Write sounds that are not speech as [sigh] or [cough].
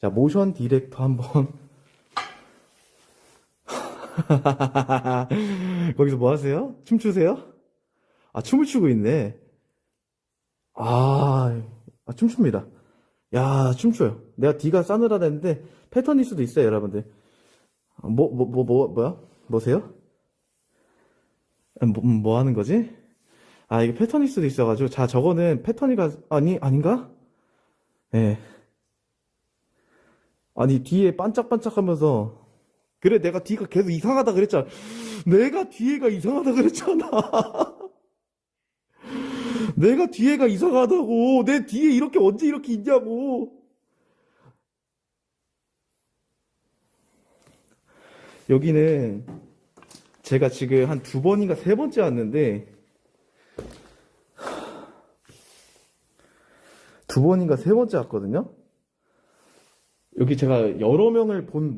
자, 모션 디렉터 한번. [laughs] 거기서 뭐 하세요? 춤추세요? 아, 춤을 추고 있네. 아, 아, 춤춥니다. 야, 춤춰요. 내가 D가 싸늘하다 했는데 패턴일 수도 있어요, 여러분들. 아, 뭐, 뭐, 뭐, 뭐, 뭐야? 뭐세요? 아, 뭐, 뭐 하는 거지? 아, 이게 패턴일 수도 있어가지고. 자, 저거는 패턴이가, 아니, 아닌가? 예. 아니, 뒤에 반짝반짝 하면서. 그래, 내가 뒤가 계속 이상하다 그랬잖아. 내가 뒤에가 이상하다 그랬잖아. [laughs] 내가 뒤에가 이상하다고. 내 뒤에 이렇게 언제 이렇게 있냐고. 여기는 제가 지금 한 두 번인가 세 번째 왔는데 두 번인가 세 번째 왔거든요. 여기 제가 여러 명을 본